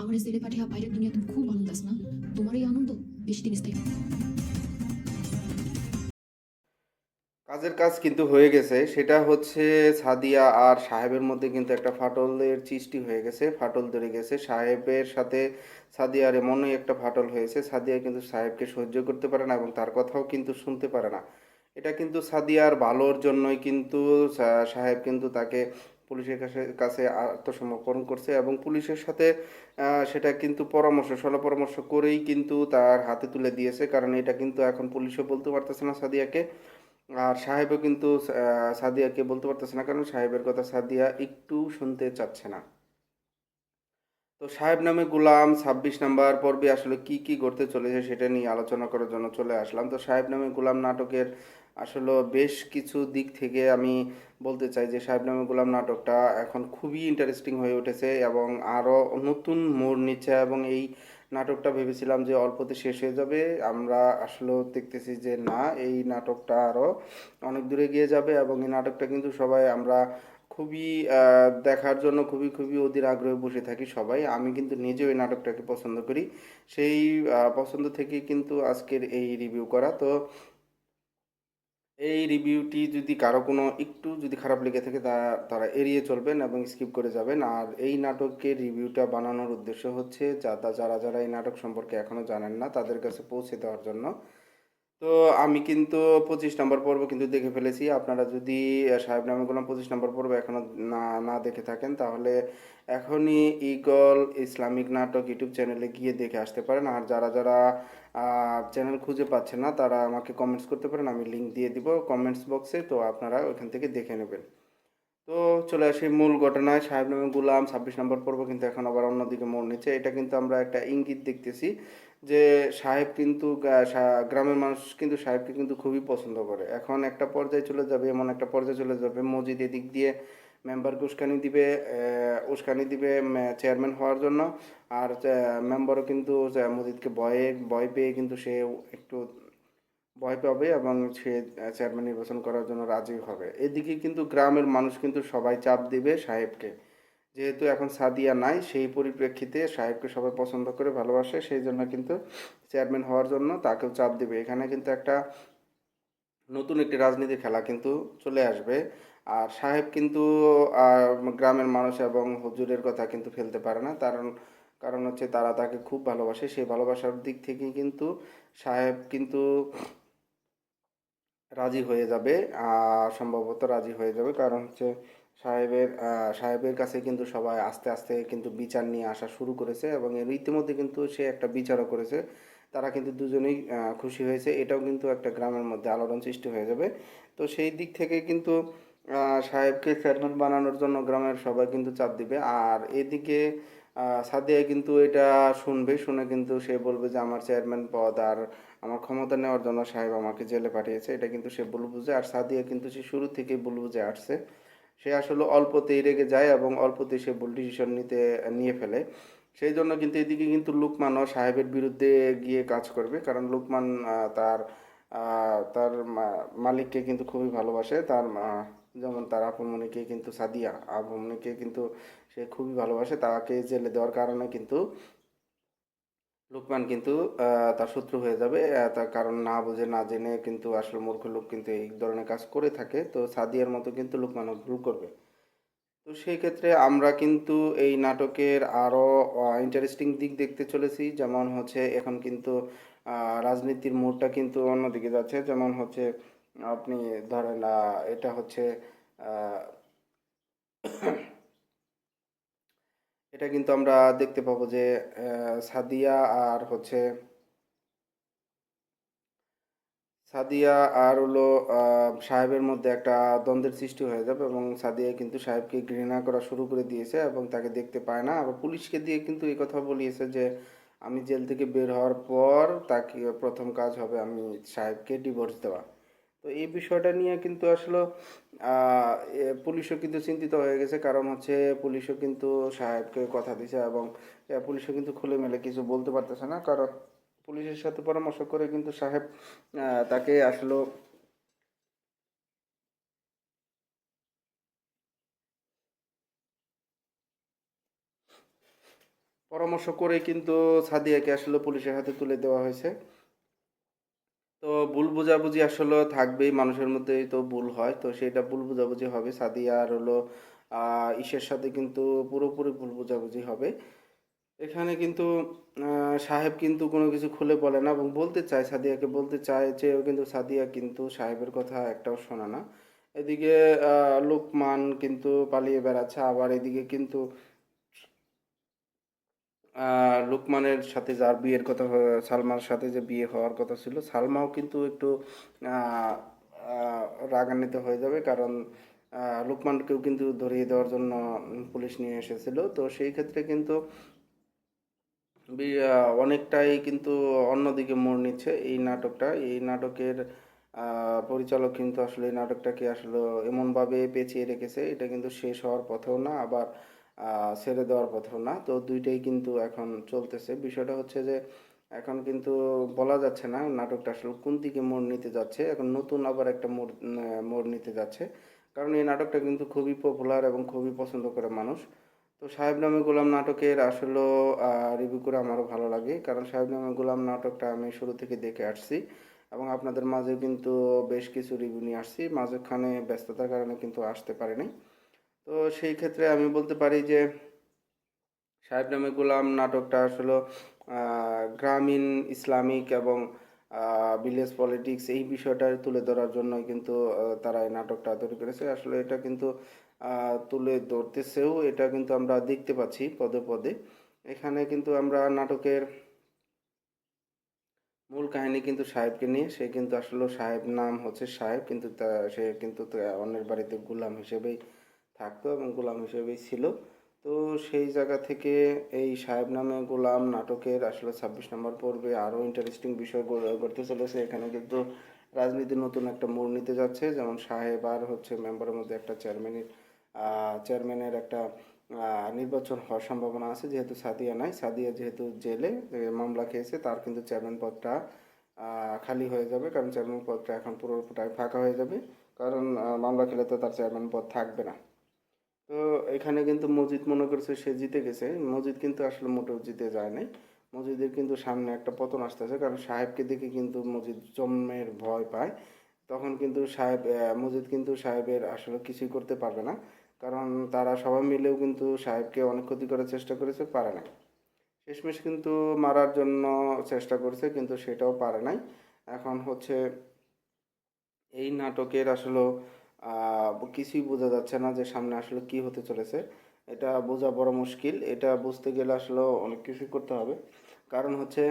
আমার ছেলে পাঠিয়ে বাইরের দুনিয়া তুমি খুব আনন্দ আস না? তোমার এই আনন্দ বেশি দিন স্থায়ী কাজের কাজ কিন্তু হয়ে গেছে, সেটা হচ্ছে সাদিয়া আর সাহেবের মধ্যে কিন্তু একটা ফাটলের সৃষ্টি হয়ে গেছে, ফাটল ধরে গেছে। সাহেবের সাথে সাদিয়ার এমনই একটা ফাটল হয়েছে, সাদিয়া কিন্তু সাহেবকে সহ্য করতে পারে না এবং তার কথাও কিন্তু শুনতে পারে না। এটা কিন্তু সাদিয়ার ভালোর জন্যই কিন্তু সাহেব কিন্তু তাকে পুলিশের কাছে কাছে আত্মসমর্পণ করছে এবং পুলিশের সাথে সেটা কিন্তু পরামর্শ সলা পরামর্শ করেই কিন্তু তার হাতে তুলে দিয়েছে। কারণ এটা কিন্তু এখন পুলিশও বলতে পারতেছে না সাদিয়াকে। আর সাহেবও কিন্তু সাদিয়াকে বলতে পারতেছে না। কারণ সাহেবের কথা সাদিয়া একটু শুনতে চাচ্ছে না। তো সাহেব নামে গুলাম, ছাব্বিশ নাম্বার পর্বে আসলে কি কি করতে চলেছে সেটা নিয়ে আলোচনা করার জন্য চলে আসলাম। তো সাহেব নামে গুলাম নাটকের আসলে বেশ কিছু দিক থেকে আমি বলতে চাই যে সাহেব নামে গুলাম নাটকটা এখন খুবই ইন্টারেস্টিং হয়ে উঠেছে এবং আরও নতুন মোড় নিচ্ছে এবং এই নাটকটা ভেবেছিলাম যে অল্পতে শেষ হয়ে যাবে। আমরা আসলে দেখতেছি যে না, এই নাটকটা আরও অনেক দূরে গিয়ে যাবে এবং এই নাটকটা কিন্তু সবাই আমরা খুবই দেখার জন্য খুবই খুবই অধীর আগ্রহে বসে থাকি সবাই। আমি কিন্তু নিজেও এই নাটকটাকে পছন্দ করি। সেই পছন্দ থেকে কিন্তু আজকের এই রিভিউ করা। তো এই রিভিউটি যদি কারও কোনো একটু যদি খারাপ লেগে থাকে, তা, তারা এড়িয়ে চলবেন এবং স্কিপ করে যাবেন। আর এই নাটকের রিভিউটা বানানোর উদ্দেশ্য হচ্ছে, যারা যারা যারা এই নাটক সম্পর্কে এখনও জানেন না, তাদের কাছে পৌঁছে দেওয়ার জন্য। তো আমি কিন্তু পঁচিশ নম্বর পর্ব কিন্তু দেখে ফেলেছি। আপনারা যদি সাহেব নামে গোলাম পঁচিশ নম্বর পর্ব এখনও না না দেখে থাকেন, তাহলে এখনই ইগল ইসলামিক নাটক ইউটিউব চ্যানেলে গিয়ে দেখে আসতে পারেন। আর যারা যারা চ্যানেল খুঁজে পাচ্ছে না, তারা আমাকে কমেন্টস করতে পারেন, আমি লিঙ্ক দিয়ে দিব কমেন্টস বক্সে তো আপনারা ওইখান থেকে দেখে নেবেন। তো চলে আসি মূল ঘটনায়। সাহেব নামে গুলাম, ছাব্বিশ নম্বর পর্ব কিন্তু এখন আবার অন্যদিকে মোড় নিচ্ছে। এটা কিন্তু আমরা একটা ইঙ্গিত দেখতেছি যে সাহেব কিন্তু গ্রামের মানুষ কিন্তু সাহেবকে কিন্তু খুবই পছন্দ করে। এখন একটা পর্যায়ে চলে যাবে, এমন একটা পর্যায়ে চলে যাবে। মসজিদ এদিক দিয়ে মেম্বারকে উস্কানি দিবে উস্কানি দিবে চেয়ারম্যান হওয়ার জন্য। আর মেম্বারও কিন্তু যে মসজিদকে ভয়ে, ভয় পেয়ে কিন্তু সে একটু ভয় পাবে এবং সে চেয়ারম্যান নির্বাচন করার জন্য রাজি হবে। এদিকে কিন্তু গ্রামের মানুষ কিন্তু সবাই চাপ দিবে সাহেবকে। যেহেতু এখন সাদিয়া নাই, সেই পরিপ্রেক্ষিতে সাহেবকে সবাই পছন্দ করে, ভালোবাসে, সেই জন্য কিন্তু চেয়ারম্যান হওয়ার জন্য তাকেও চাপ দিবে। এখানে কিন্তু একটা নতুন একটি রাজনীতির খেলা কিন্তু চলে আসবে। আর সাহেব কিন্তু গ্রামের মানুষ এবং হুজুরের কথা কিন্তু ফেলতে পারে না। কারণ কারণ হচ্ছে তারা তাকে খুব ভালোবাসে। সেই ভালোবাসার দিক থেকেই কিন্তু সাহেব কিন্তু রাজি হয়ে যাবে সম্ভবত রাজি হয়ে যাবে। কারণ হচ্ছে সাহেবের সাহেবের কাছে কিন্তু সবাই আস্তে আস্তে কিন্তু বিচার নিয়ে আসা শুরু করেছে এবং এর ইতিমধ্যে কিন্তু সে একটা বিচারও করেছে। তারা কিন্তু দুজনেই খুশি হয়েছে। এটাও কিন্তু একটা গ্রামের মধ্যে আলোড়ন সৃষ্টি হয়ে যাবে। তো সেই দিক থেকে কিন্তু সাহেবকে চেয়ারম্যান বানানোর জন্য গ্রামের সবাই কিন্তু চাপ দিবে। আর এদিকে সাদিয়া কিন্তু এটা শুনবে, শুনে কিন্তু সে বলবে যে আমার চেয়ারম্যান পদ আর আমার ক্ষমতা নেওয়ার জন্য সাহেব আমাকে জেলে পাঠিয়েছে, এটা কিন্তু সে ভুল বুঝে। আর সাদিয়া কিন্তু সে শুরু থেকেই ভুল বুঝে আসছে। সে আসলে অল্পতেই রেগে যায় এবং অল্পতেই সে ভুল ডিসিশন নিতে, নিয়ে ফেলে। সেই জন্য কিন্তু এদিকে কিন্তু লুকমানও সাহেবের বিরুদ্ধে গিয়ে কাজ করবে, কারণ লুকমান তার তার মালিককে কিন্তু খুবই ভালোবাসে। তার যেমন তার আপনমনিকে কিন্তু, সাদিয়া আপনমনিকে কিন্তু সে খুবই ভালোবাসে তাকে জেলে দেওয়ার কারণে কিন্তু লোকমান কিন্তু তার শত্রু হয়ে যাবে। তার কারণ না বুঝে, না জেনে কিন্তু আসলে মূর্খ লোক কিন্তু এই ধরনের কাজ করে থাকে। তো সাদিয়ার মতো কিন্তু লোকমানও ভুল করবে। তো সেই ক্ষেত্রে আমরা কিন্তু এই নাটকের আরও ইন্টারেস্টিং দিক দেখতে চলেছি। যেমন হচ্ছে এখন কিন্তু রাজনীতির মোড়টা কিন্তু অন্যদিকে যাচ্ছে। যেমন হচ্ছে আপনি ধরেন এটা হচ্ছে এটা কিন্তু আমরা দেখতে পাবো যে সাদিয়া আর হচ্ছে সাদিয়া আর হলো সাহেবের মধ্যে একটা দ্বন্দ্বের সৃষ্টি হয়ে যাবে এবং সাদিয়া কিন্তু সাহেবকে ঘৃণা করা শুরু করে দিয়েছে এবং তাকে দেখতে পায় না। আবার পুলিশকে দিয়ে কিন্তু এই কথা বলিয়েছে যে, আমি জেল থেকে বের হওয়ার পর তাকে প্রথম কাজ হবে আমি সাহেবকে ডিভোর্স দেওয়া। তো এই বিষয়টা নিয়ে কিন্তু আসলে পুলিশও কিন্তু চিন্তিত হয়ে গেছে। কারণ হচ্ছে পুলিশও কিন্তু সাহেবকে কথা দিছে এবং পুলিশও কিন্তু খুলে মেলে, কিছু বলতে পারতেছে না। কারণ পুলিশের সাথে পরামর্শ করে কিন্তু সাহেব তাকে আসলে পরামর্শ করে কিন্তু সাদিয়াকে আসলে পুলিশের হাতে তুলে দেওয়া হয়েছে। তো ভুল বোঝাবুঝি আসলে থাকবেই, মানুষের মধ্যেই তো ভুল হয়। তো সেটা ভুল বোঝাবুঝি হবে। সাদিয়া আর হলো ইসের সাথে কিন্তু পুরোপুরি ভুল বোঝাবুঝি হবে। এখানে কিন্তু সাহেব কিন্তু কোনো কিছু খুলে বলে না এবং বলতে চায়, সাদিয়াকে বলতে চায় চেয়েও কিন্তু সাদিয়া কিন্তু সাহেবের কথা একটাও শোনা না। এদিকে লোকমান কিন্তু পালিয়ে বেড়াচ্ছে। আবার এদিকে কিন্তু লোকমানের সাথে যার বিয়ের কথা, সালমার সাথে যে বিয়ে হওয়ার কথা ছিল, সালমাও কিন্তু একটু রাগান্বিত হয়ে যাবে কারণ লোকমানকেও কিন্তু ধরিয়ে দেওয়ার জন্য পুলিশ নিয়ে এসেছিল। তো সেই ক্ষেত্রে কিন্তু অনেকটাই কিন্তু অন্যদিকে মোড় নিচ্ছে এই নাটকটা। এই নাটকের পরিচালক কিন্তু আসলে এই নাটকটাকে আসলে এমনভাবে পেঁচিয়ে রেখেছে, এটা কিন্তু শেষ হওয়ার পথেও না। আবার ছেড়ে দেওয়ার পথেও না। তো দুইটাই কিন্তু এখন চলতেছে। বিষয়টা হচ্ছে যে, এখন কিন্তু বলা যাচ্ছে না নাটকটা আসলে কোন দিকে মোড় নিতে যাচ্ছে। এখন নতুন আবার একটা মোড় মোড় নিতে যাচ্ছে। কারণ এই নাটকটা কিন্তু খুবই পপুলার এবং খুবই পছন্দ করে মানুষ। তো সাহেব নামে গোলাম নাটকের আসলে রিভিউ করে আমারও ভালো লাগে। কারণ সাহেব নামে গোলাম নাটকটা আমি শুরু থেকে দেখে আসছি এবং আপনাদের মাঝে কিন্তু বেশ কিছু রিভিউ নিয়ে আসছি। মাঝখানে ব্যস্ততার কারণে কিন্তু আসতে পারিনি। তো সেই ক্ষেত্রে আমি বলতে পারি যে সাহেব নামে গোলাম নাটকটা আসলে গ্রামীণ ইসলামিক এবং ভিলেজ পলিটিক্স এই বিষয়টা তুলে ধরার জন্যই কিন্তু তারা এই নাটকটা তৈরি করেছে। আসলে এটা কিন্তু তুলে ধরতেছেও, এটা কিন্তু আমরা দেখতে পাচ্ছি পদে পদে। এখানে কিন্তু আমরা নাটকের মূল কাহিনী কিন্তু সাহেবকে নিয়ে, সে কিন্তু আসলে সাহেব নাম হচ্ছে সাহেব, কিন্তু সে কিন্তু অন্যের বাড়িতে গোলাম হিসেবেই থাকতো এবং গোলাম হিসেবেই ছিল। তো সেই জায়গা থেকে এই সাহেব নামে গোলাম নাটকের আসলে ছাব্বিশ নম্বর পর্বে আরও ইন্টারেস্টিং বিষয় গড়- ঘটতে চলেছে। এখানে কিন্তু রাজনীতির নতুন একটা মোড় নিতে যাচ্ছে। যেমন সাহেব আর হচ্ছে মেম্বারের মধ্যে একটা চেয়ারম্যানের চেয়ারম্যানের একটা নির্বাচন হওয়ার সম্ভাবনা আছে। যেহেতু সাদিয়া নাই, সাদিয়া যেহেতু জেলে মামলা খেয়েছে, তার কিন্তু চেয়ারম্যান পদটা খালি হয়ে যাবে। কারণ চেয়ারম্যান পদটা এখন পুরোটাই ফাঁকা হয়ে যাবে। কারণ মামলা খেলে তো তার চেয়ারম্যান পদ থাকবে না। তো এখানে কিন্তু মসজিদ মনে করছে সে জিতে গেছে। মসজিদ কিন্তু আসলে মোটেও জিতে যায় নাই। মসজিদের কিন্তু সামনে একটা পতন আসতেছে, কারণ সাহেবকে দেখে কিন্তু মজিদ জন্মের ভয় পায়। তখন কিন্তু সাহেব মজিদ কিন্তু সাহেবের আসলে কিছুই করতে পারবে না। কারণ তারা সবাই মিলেও কিন্তু সাহেবকে অনেক ক্ষতি করার চেষ্টা করেছে, পারে না শেষমেশ কিন্তু মারার জন্য চেষ্টা করছে, কিন্তু সেটাও পারে নাই। এখন হচ্ছে এই নাটকের আসলে কিছুই বোঝা যাচ্ছে না যে সামনে আসলে কি হতে চলেছে। এটা বোঝা বড় মুশকিল। এটা বুঝতে গেলে আসলে অনেক কিছুই করতে হবে। কারণ হচ্ছে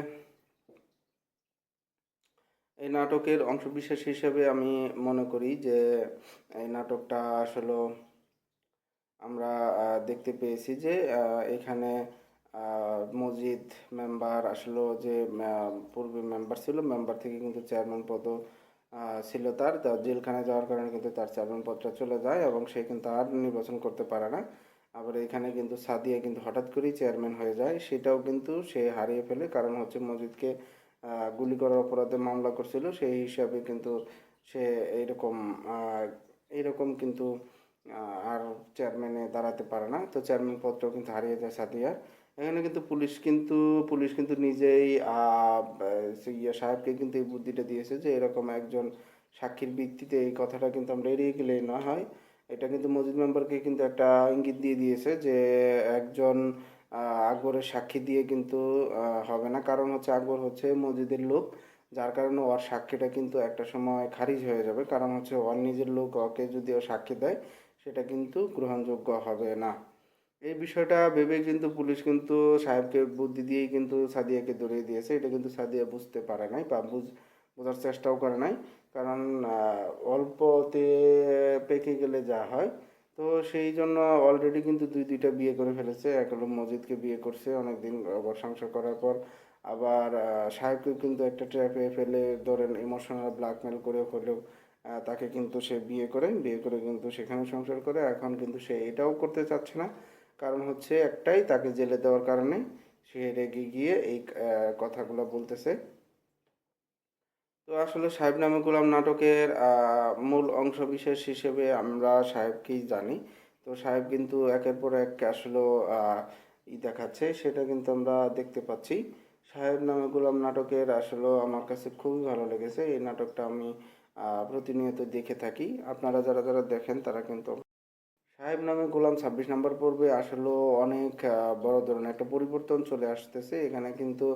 এই নাটকের অংশবিশেষ হিসেবে আমি মনে করি যে এই নাটকটা আসলে আমরা দেখতে পেয়েছি যে এখানে মসজিদ মেম্বার আসলে যে পূর্বে মেম্বার ছিল মেম্বার থেকে কিন্তু চেয়ারম্যান আহ, ছিল তার। তা জেলখানায় যাওয়ার কারণে কিন্তু তার পদটা চলে যায় এবং সে কিন্তু আর নির্বাচন করতে পারে না। আবার এখানে কিন্তু সাদিয়া কিন্তু হঠাৎ করেই চেয়ারম্যান হয়ে যায়। সেটাও কিন্তু সে হারিয়ে ফেলে। কারণ হচ্ছে মজিদকে গুলি করার অপরাধে মামলা করছিল। সেই হিসাবে কিন্তু সে এইরকম এইরকম কিন্তু আর চেয়ারম্যানে দাঁড়াতে পারে না। তো চেয়ারম্যান পদটাও কিন্তু হারিয়ে যায় সাদিয়ার। এখানে কিন্তু পুলিশ কিন্তু পুলিশ কিন্তু নিজেই ইয়ে সাহেবকে কিন্তু এই বুদ্ধিটা দিয়েছে যে এরকম একজন সাক্ষীর ভিত্তিতে এই কথাটা কিন্তু আমরা এড়িয়ে গেলে না হয়। এটা কিন্তু মসজিদ মেম্বারকে কিন্তু একটা ইঙ্গিত দিয়ে দিয়েছে যে একজন আকবরের সাক্ষী দিয়ে কিন্তু হবে না। কারণ হচ্ছে আকবর হচ্ছে মসজিদের লোক। যার কারণে ওর সাক্ষীটা কিন্তু একটা সময় খারিজ হয়ে যাবে। কারণ হচ্ছে ওর নিজের লোক ওকে যদি ও সাক্ষী দেয়, সেটা কিন্তু গ্রহণযোগ্য হবে না। এই বিষয়টা ভেবে কিন্তু পুলিশ কিন্তু সাহেবকে বুদ্ধি দিয়েই কিন্তু সাদিয়াকে ধরিয়ে দিয়েছে। এটা কিন্তু সাদিয়া বুঝতে পারে নাই বা বুঝ, বোঝার চেষ্টাও করে নাই। কারণ অল্পতে পেকে গেলে যা হয়। তো সেই জন্য অলরেডি কিন্তু দুই, দুইটা বিয়ে করে ফেলেছে। এক হলো মসজিদকে বিয়ে করছে অনেকদিন সংসার করার পর। আবার সাহেবকে কিন্তু একটা ট্র্যাপে ফেলে ধরেন ইমোশনাল ব্ল্যাকমেল করে হলেও তাকে কিন্তু সে বিয়ে করে। বিয়ে করে কিন্তু সেখানে সংসার করে। এখন কিন্তু সে এটাও করতে চাচ্ছে না। কারণ হচ্ছে একটাই তাকে জেলে দেওয়ার কারণে সে রেগে গিয়ে এই কথাগুলো বলতেছে। তো আসলে সাহেব নামে গোলাম নাটকের মূল অংশ বিশেষ হিসেবে আমরা সাহেবকেই জানি। তো সাহেব কিন্তু একের পর এক আসলে ই দেখাচ্ছে, সেটা কিন্তু আমরা দেখতে পাচ্ছি। সাহেব নামে গোলাম নাটকের আসলে আমার কাছে খুবই ভালো লেগেছে। এই নাটকটা আমি প্রতিনিয়ত দেখে থাকি। আপনারা যারা যারা দেখেন তারা কিন্তু সাহেব নামে গোলাম ছাব্বিশ নম্বর পর্বে আসলে অনেক বড় ধরনের একটা পরিবর্তন চলে আসতেছে। এখানে কিন্তু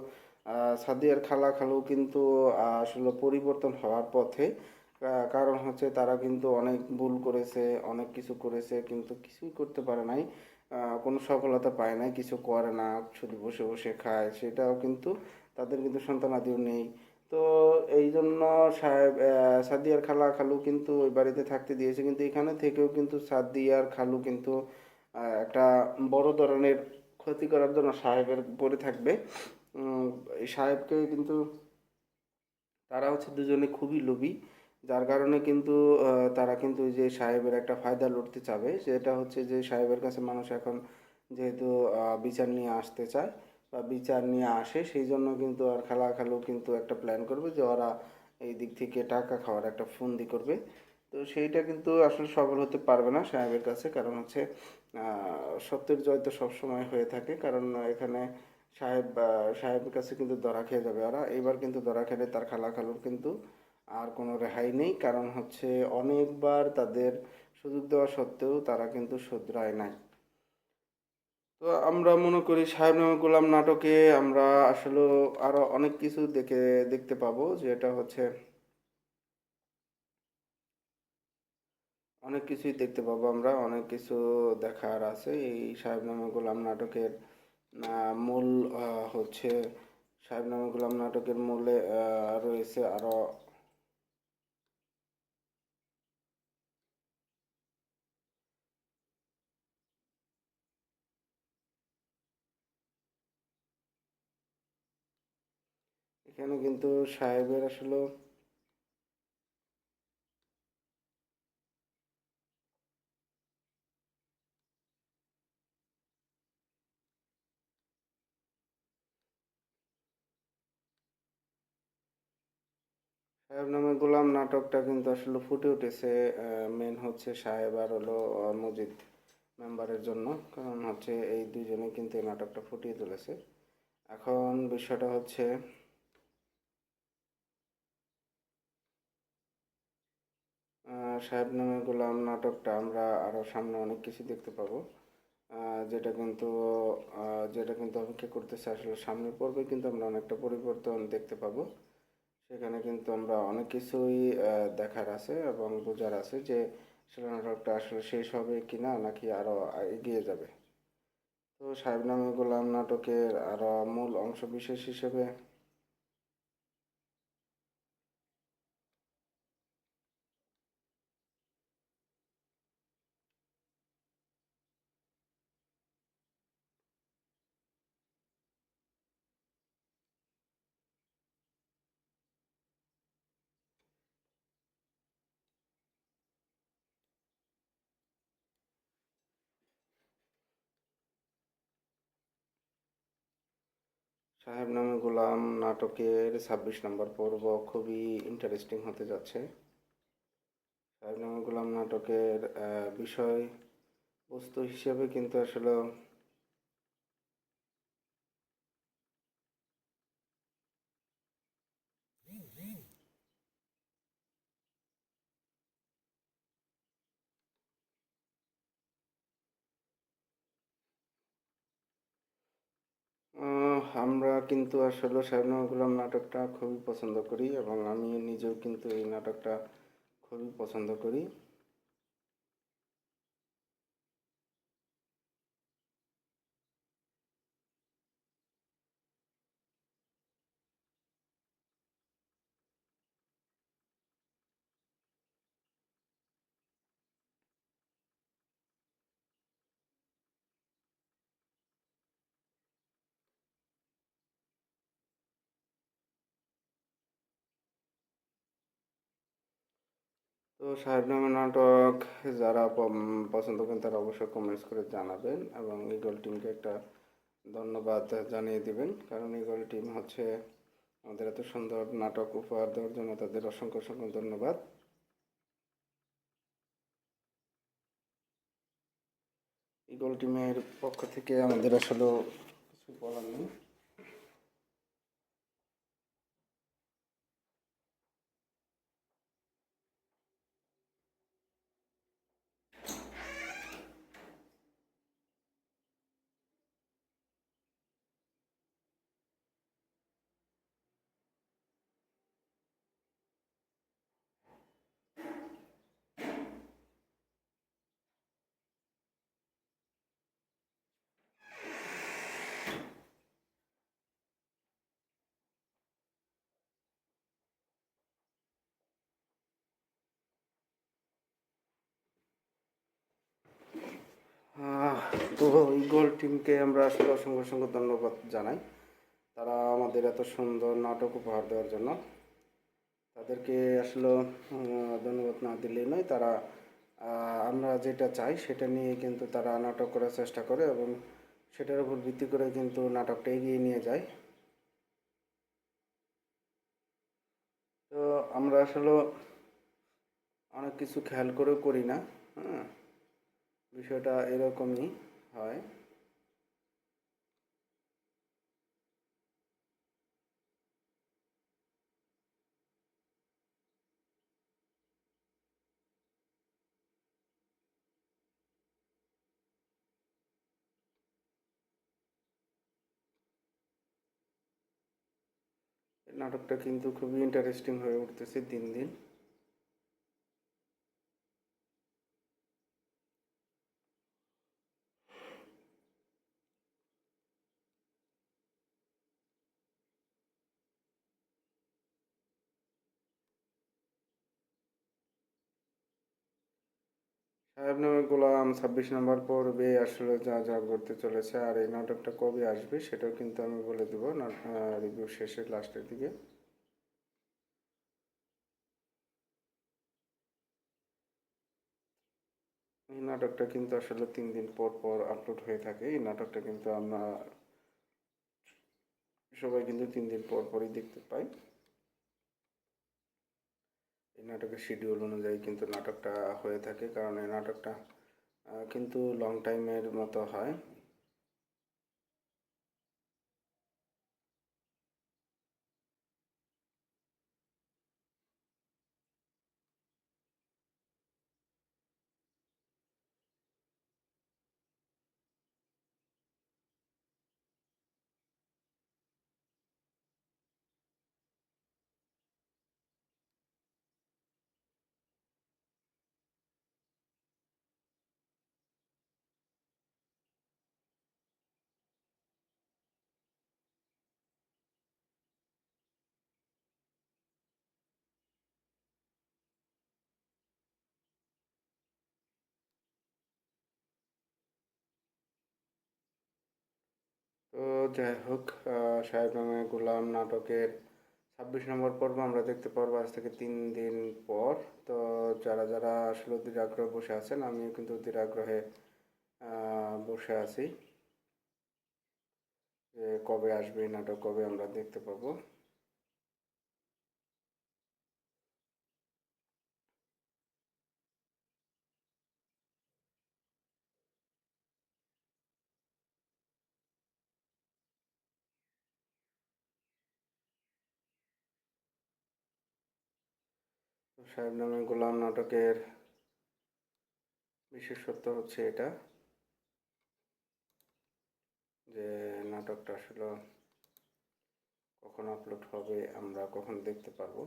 সাদিয়ার খালা খালু কিন্তু আসলে পরিবর্তন হওয়ার পথে কারণ হচ্ছে তারা কিন্তু অনেক ভুল করেছে, অনেক কিছু করেছে, কিন্তু কিছুই করতে পারে নাই। কোনো সফলতা পায় নাই, কিছু করে না, শুধু বসে বসে খায়, সেটাও কিন্তু তাদের কিন্তু সন্তানাদিও নেই। তো এই জন্য সাহেব সাদিয়ার খালা খালু কিন্তু ওই বাড়িতে থাকতে দিয়েছে। কিন্তু এখানে থেকেও কিন্তু সাদিয়ার খালু কিন্তু একটা বড় ধরনের ক্ষতি করার জন্য সাহেবের পরে থাকবে। এই সাহেবকে কিন্তু তারা হচ্ছে দুজনে খুবই লোভী। যার কারণে কিন্তু তারা কিন্তু ওই যে সাহেবের একটা ফায়দা লুটতে চাবে। সেটা হচ্ছে যে সাহেবের কাছে মানুষ এখন যেহেতু বিচার নিয়ে আসতে চায়। বা বিচার নিয়ে আসে, সেই জন্য কিন্তু আর খালা খালু কিন্তু একটা প্ল্যান করবে যে ওরা এই দিক থেকে টাকা খাওয়ার একটা ফন্দি করবে। তো সেইটা কিন্তু আসলে সফল হতে পারবে না সাহেবের কাছে, কারণ হচ্ছে সত্যের জয় তো সবসময় হয়ে থাকে। কারণ এখানে সাহেব সাহেবের কাছে কিন্তু ধরা খেয়ে যাবে ওরা। এবার কিন্তু ধরা খেলে তার খালা খালুর কিন্তু আর কোনো রেহাই নেই। কারণ হচ্ছে অনেকবার তাদের সুযোগ দেওয়া সত্ত্বেও তারা কিন্তু শুধরায় নাই। তো আমরা মনে করি সাহেব নামে গোলাম নাটকে আমরা আসলে আরও অনেক কিছু দেখে, দেখতে পাবো, যেটা হচ্ছে অনেক কিছুই দেখতে পাবো আমরা, অনেক কিছু দেখার আছে। এই সাহেব নামে গোলাম নাটকের মূল হচ্ছে সাহেব নামে গোলাম নাটকের মূলে রয়েছে আরও এখানে কিন্তু সাহেবের আসলে সাহেব নামে গোলাম নাটকটা কিন্তু আসলে ফুটে উঠেছে মেন হচ্ছে সাহেব আর হলো মজিদ মেম্বারের জন্য। কারণ হচ্ছে এই দুইজনে কিন্তু এই নাটকটা ফুটিয়ে তুলেছে। এখন বিষয়টা হচ্ছে সাহেব নামে গোলাম নাটকটা আমরা আরও সামনে অনেক কিছু দেখতে পাবো। যেটা কিন্তু যেটা কিন্তু অপেক্ষা করতেছে আসলে সামনের পর্বে কিন্তু আমরা অনেকটা পরিবর্তন দেখতে পাবো। সেখানে কিন্তু আমরা অনেক কিছুই দেখার আছে এবং বোঝার আছে যে আসলে নাটকটা আসলে শেষ হবে কিনা নাকি আরও এগিয়ে যাবে। তো সাহেব নামে গোলাম নাটকের আরও মূল অংশ বিশেষ হিসেবে সাহেব নামে গোলাম নাটকের ছাব্বিশ নম্বর পর্ব খুবই ইন্টারেস্টিং হতে যাচ্ছে। সাহেব নামে গোলাম নাটকের বিষয়, বস্তু হিসেবে কিন্তু আসলে আমরা কিন্তু আসলে শাহনামা গুলাম নাটকটা খুবই পছন্দ করি এবং আমি নিজেও কিন্তু এই নাটকটা খুবই পছন্দ করি। তো সাহেব নামে নাটক যারা পছন্দ করেন তারা অবশ্যই কমেন্টস করে জানাবেন এবং ইগল টিমকে একটা ধন্যবাদ জানিয়ে দিবেন। কারণ ইগল টিম হচ্ছে আমাদের এত সুন্দর নাটক উপহার দেওয়ার জন্য তাদের অসংখ্য অসংখ্য ধন্যবাদ। ইগল টিমের পক্ষ থেকে আমাদের আসলে কিছু বলার নেই। তো ইগল টিমকে আমরা আসলে অসংখ্য অসংখ্য ধন্যবাদ জানাই। তারা আমাদের এত সুন্দর নাটক উপহার দেওয়ার জন্য। তাদেরকে আসলে ধন্যবাদ না দিলেই নয়, তারা আমরা যেটা চাই সেটা নিয়ে কিন্তু তারা নাটক করার চেষ্টা করে এবং সেটার উপর ভিত্তি করে কিন্তু নাটকটা এগিয়ে নিয়ে যায়। তো আমরা আসলে অনেক কিছু খেয়াল করেও করি না হ্যাঁ? বিষয়টা এরকমই। হয়। নাটকটা কিন্তু খুবই ইন্টারেস্টিং হয়ে উঠতেছে দিন দিন। নামে গোলাম ছাব্বিশ নম্বর পর্বে আসলে যা যা করতে চলেছে আর এই নাটকটা কবে আসবে সেটাও কিন্তু আমি বলে দেবো রিভিউ শেষের লাস্টের দিকে। এই নাটকটা কিন্তু আসলে তিন দিন পর পর আপলোড হয়ে থাকে। এই নাটকটা কিন্তু আমরা সবাই কিন্তু তিন দিন পর পরই দেখতে পাই। এই নাটকের শিডিউল অনুযায়ী কিন্তু নাটকটা হয়ে থাকে। কারণ এই নাটকটা কিন্তু লং টাইমের মতো হয় তো যাই হোক সাহেব নামে গোলাম নাটকের ছাব্বিশ নম্বর পর্ব আমরা দেখতে পারব আজ থেকে তিন দিন পর। তো যারা যারা আসলে অধীর আগ্রহে বসে আছেন, আমিও কিন্তু অধীর আগ্রহে বসে আছি যে কবে আসবে নাটক, কবে আমরা দেখতে পাবো তো সাহেব নামে গোলাম নাটকের বিশেষত্ব হচ্ছে এটা, যে নাটকটা আসলে কখন আপলোড হবে আমরা কখন দেখতে পারব।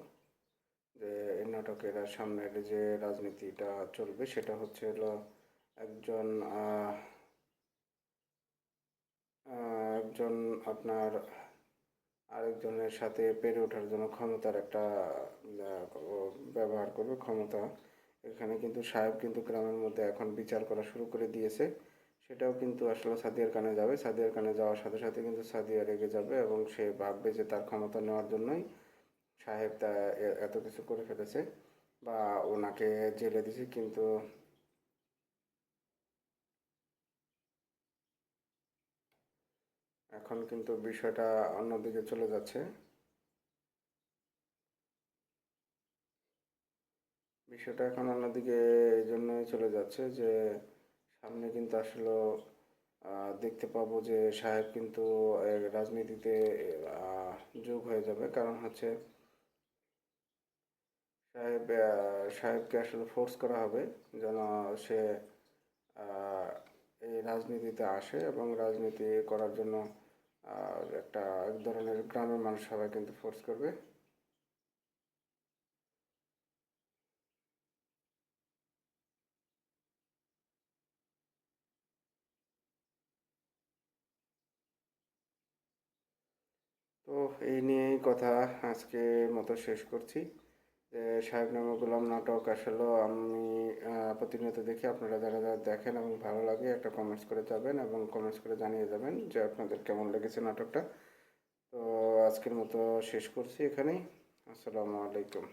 যে এই নাটকের সামনের যে রাজনীতিটা চলবে সেটা হচ্ছে হলো একজন একজন আপনার আরেকজনের সাথে পেরে ওঠার জন্য ক্ষমতার একটা ব্যবহার করবে ক্ষমতা। এখানে কিন্তু সাহেব কিন্তু গ্রামের মধ্যে এখন বিচার করা শুরু করে দিয়েছে। সেটাও কিন্তু আসলে সাদিয়ার কানে যাবে। সাদিয়ার কানে যাওয়ার সাথে সাথে কিন্তু সাদিয়া রেগে যাবে এবং সে ভাববে যে তার ক্ষমতা নেওয়ার জন্যই সাহেব তা এত কিছু করে ফেলেছে বা ওনাকে জেলে দিয়েছে। কিন্তু এখন কিন্তু বিষয়টা অন্যদিকে চলে যাচ্ছে। বিষয়টা এখন অন্যদিকে এই জন্যই চলে যাচ্ছে যে, সামনে কিন্তু আসলে দেখতে পাবো যে সাহেব কিন্তু রাজনীতিতে যোগ হয়ে যাবে। কারণ হচ্ছে, সাহেব সাহেবকে আসলে ফোর্স করা হবে যেন সে এই রাজনীতিতে আসে এবং রাজনীতি করার জন্য আহ, একটা এক ধরনের গ্রামের মানুষ সবাই কিন্তু ফোর্স করবে। তো এই নিয়েই কথা আজকের মতো শেষ করছি। সাহেব নামে গোলাম নাটক আসলে। আমি প্রতিনিয়ত দেখি আপনারা যারা যারা দেখেন এবং ভালো লাগে একটা কমেন্টস করে যাবেন এবং কমেন্টস করে জানিয়ে যাবেন যে আপনাদের কেমন লেগেছে নাটকটা। তো আজকের মতো শেষ করছি এখানেই। আসসালামু আলাইকুম।